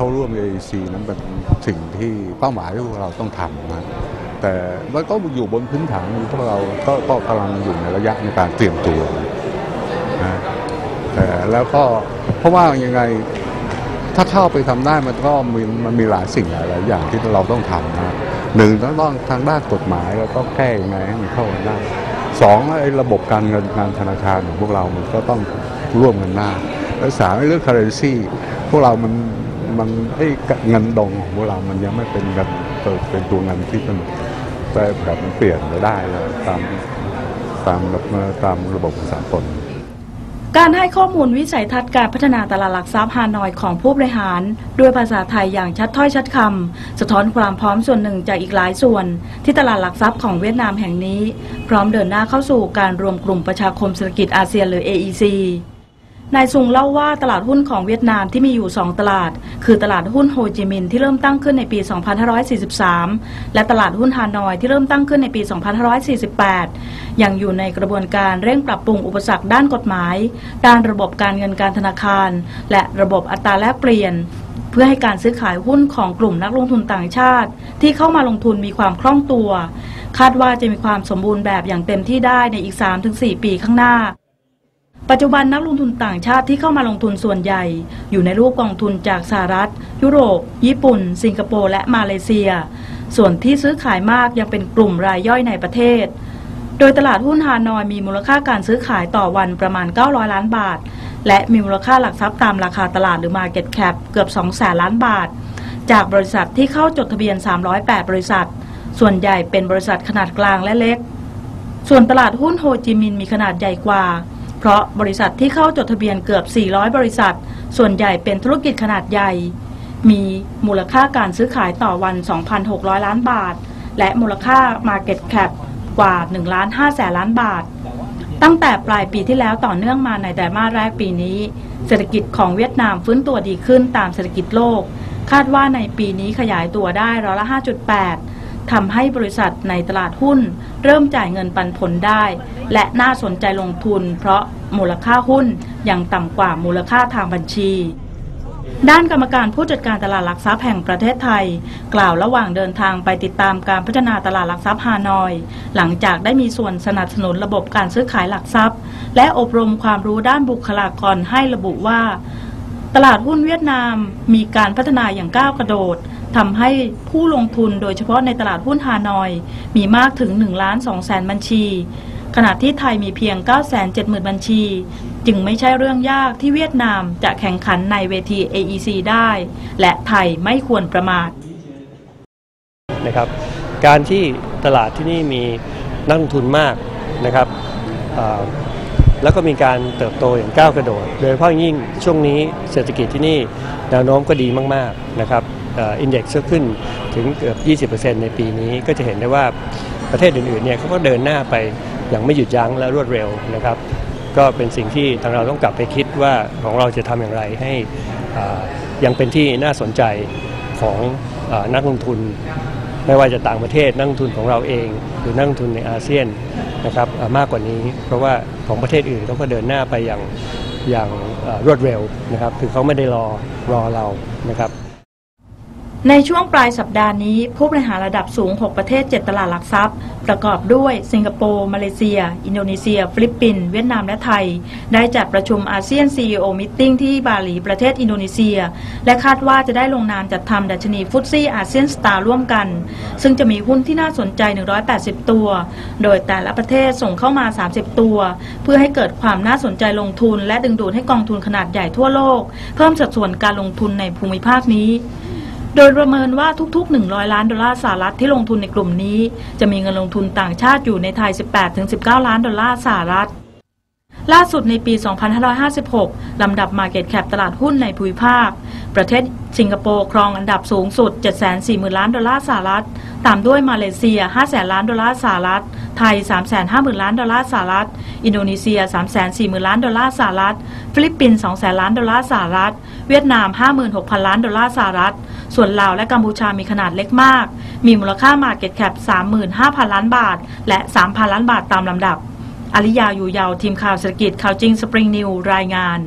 เข้าร่วม AEC นั้นเป็นสิ่งที่เป้าหมายที่พวกเราต้องทำนะแต่มันก็อยู่บนพื้นฐานที่พวกเราก็ก็กำลังอยู่ในระยะในการเตรียมตัวนะแต่แล้วก็เพราะว่ายังไงถ้าเข้าไปทำได้มันก็มีมันมีหลายสิ่งหลายอย่างที่เราต้องทำนะหนึ่งต้องต้องทางด้านกฎหมายเราต้องแก้ยังไงให้มันเข้ากันได้สองไอ้ระบบการเงินการธนาคารของพวกเรามันก็ต้องร่วมกันได้และสามไอ้เรื่อง currency พวกเรามัน มันไอ้เงินดองของพวกเรามันยังไม่เป็นเงินเป็นตัวเงินที่มันแต่แบบมันเปลี่ยนไปได้เลยตามตามตามระบบสากลการให้ข้อมูลวิสัยทัศน์การพัฒนาตลาดหลักทรัพย์ฮานอยของผู้บริหาร ด้วยภาษาไทยอย่างชัดถ้อยชัดคำสะท้อนความพร้อมส่วนหนึ่งจากอีกหลายส่วน ที่ตลาดหลักทรัพย์ของเวียดนามแห่งนี้ พร้อมเดินหน้าเข้าสู่การรวมกลุ่มประชาคมเศรษฐกิจอาเซียนหรือ AEC นายซุงเล่าว่าตลาดหุ้นของเวียดนามที่มีอยู่ 2 ตลาด คือตลาดหุ้นโฮจิมินห์ที่เริ่มตั้งขึ้นในปี 2543 และตลาดหุ้นฮานอยที่เริ่มตั้งขึ้นในปี 2548 ยังอยู่ในกระบวนการเร่งปรับปรุงอุปสรรคด้านกฎหมาย ด้านระบบการเงินการธนาคาร และระบบอัตราแลกเปลี่ยน เพื่อให้การซื้อขายหุ้นของกลุ่มนักลงทุนต่างชาติ ที่เข้ามาลงทุนมีความคล่องตัว คาดว่าจะมีความสมบูรณ์แบบอย่างเต็มที่ได้ในอีก 3-4 ปีข้างหน้า ปัจจุบันนักลงทุนต่างชาติที่เข้ามาลงทุนส่วนใหญ่ อยู่ในรูปกองทุนจากสหรัฐ ยุโรป ญี่ปุ่น สิงคโปร์และมาเลเซีย ส่วนที่ซื้อขายมากยังเป็นกลุ่มรายย่อยในประเทศ โดยตลาดหุ้นฮานอยมีมูลค่าการซื้อขายต่อวันประมาณ 900 ล้านบาท และมีมูลค่าหลักทรัพย์ตามราคาตลาดหรือ Market Cap เกือบ2แสนล้านบาท จากบริษัทที่เข้าจดทะเบียน 308 บริษัท ส่วนใหญ่เป็นบริษัทขนาดกลางและเล็ก ส่วนตลาดหุ้นโฮจิมินห์มีขนาดใหญ่กว่า เพราะบริษัทที่เข้าจดทะเบียนเกือบ 400 บริษัท ส่วนใหญ่เป็นธุรกิจขนาดใหญ่ มีมูลค่าการซื้อขายต่อวัน 2,600 ล้านบาท และมูลค่า Market Cap กว่า1ล้าน5แสนล้านบาท ตั้งแต่ปลายปีที่แล้วต่อเนื่องมาในไตรมาสแรกปีนี้ เศรษฐกิจของเวียดนามฟื้นตัวดีขึ้นตามเศรษฐกิจโลก คาดว่าในปีนี้ขยายตัวได้ร้อยละ 5.8 ทำให้บริษัทในตลาดหุ้น เริ่มจ่ายเงินปันผลได้ และน่าสนใจลงทุน เพราะมูลค่าหุ้นยังต่ำกว่ามูลค่าทางบัญชี ด้านกรรมการผู้จัดการตลาดหลักทรัพย์แห่งประเทศไทย กล่าวระหว่างเดินทางไปติดตามการพัฒนาตลาดหลักทรัพย์ฮานอย หลังจากได้มีส่วนสนับสนุนระบบการซื้อขายหลักทรัพย์ และอบรมความรู้ด้านบุคลากรให้ระบุว่า ตลาดหุ้นเวียดนามมีการพัฒนาอย่างก้าวกระโดด ทำให้ผู้ลงทุนโดยเฉพาะในตลาดหุ้นฮานอย มีมากถึง1ล้าน2แสนบัญชี ขณะที่ไทยมีเพียง 9 7 0 0 0 0 บัญชี จึงไม่ใช่เรื่องยากที่เวียดนามจะแข่งขันในเวที AEC ได้ และไทยไม่ควรประมาทนะครับการที่ตลาดที่นี่มีนักลงทุนมากนะครับแล้วก็มีการเติบโตอย่างก้าวกระโดด โดยเฉพาะยิ่งช่วงนี้เศรษฐกิจที่นี่แนวโน้มก็ดีมาก ๆ นะครับ อินเด็กซ์ก็ขึ้นถึงเกือบ 20%ในปีนี้ก็จะเห็นได้ว่าประเทศอื่นๆเนี่ยเขาก็เดินหน้าไปอย่างไม่หยุดยั้งและรวดเร็วนะครับ ก็เป็นสิ่งที่ทางเราต้องกลับไปคิดว่าของเราจะทำอย่างไรให้อายังเป็นที่น่าสนใจของอนักลงทุน ไม่ว่าจะต่างประเทศนักลงทุนของเราเอง หรือนักลงทุนในอาเซียนนะครับมากกว่านี้ เพราะว่าของประเทศอื่นเขาก็เดินหน้าไปอย่างอย่างรวดเร็วนะครับ คือเขาไม่ได้รอรอเรานะครับ ในช่วงปลายสัปดาห์นี้ ผู้บริหารระดับสูง 6 ประเทศ 7 ตลาดหลักทรัพย์ ประกอบด้วยสิงคโปร์ มาเลเซีย อินโดนีเซีย ฟิลิปปินส์เวียดนามและไทย ได้จัดประชุมอาเซียน CEO Meeting ที่บาหลีประเทศอินโดนีเซีย และคาดว่าจะได้ลงนามจัดทำดัชนีฟุตซี่อาเซียนสตาร์ร่วมกัน ซึ่งจะมีหุ้นที่น่าสนใจ 180 ตัว โดยแต่ละประเทศส่งเข้ามา 30 ตัว เพื่อให้เกิดความน่าสนใจลงทุน และดึงดูดให้กองทุนขนาดใหญ่ทั่วโลก เพิ่มสัดส่วนการลงทุนในภูมิภาคนี้ โดยประเมินว่าทุกๆ 100 ล้านดอลลาร์สหรัฐที่ลงทุนในกลุ่มนี้ จะมีเงินลงทุนต่างชาติอยู่ในไทย 18-19 ล้านดอลลาร์สหรัฐ ล่าสุดในปี 2556 ลำดับ Market Cap ตลาดหุ้นในภูมิภาค ประเทศสิงคโปร์ครองอันดับสูงสุด 740,000 ล้านดอลลาร์สหรัฐ ตามด้วยมาเลเซีย 500,000 ล้านดอลลาร์สหรัฐ ไทย 350,000 ล้านดอลลาร์สหรัฐ อินโดนีเซีย 340,000 ล้านดอลลาร์สหรัฐ ฟิลิปปินส์ 200,000 ล้านดอลลาร์สหรัฐ เวียดนาม 56,000 ล้านดอลลาร์สหรัฐ ส่วนลาวและกัมพูชามีขนาดเล็กมาก มีมูลค่า Market Cap 35,000 ล้านบาท และ 3,000 ล้านบาทตามลำดับ อริยาอยู่ยาวทีมข่าวเศรษฐกิจข่าวจริงสปริงนิวรายงาน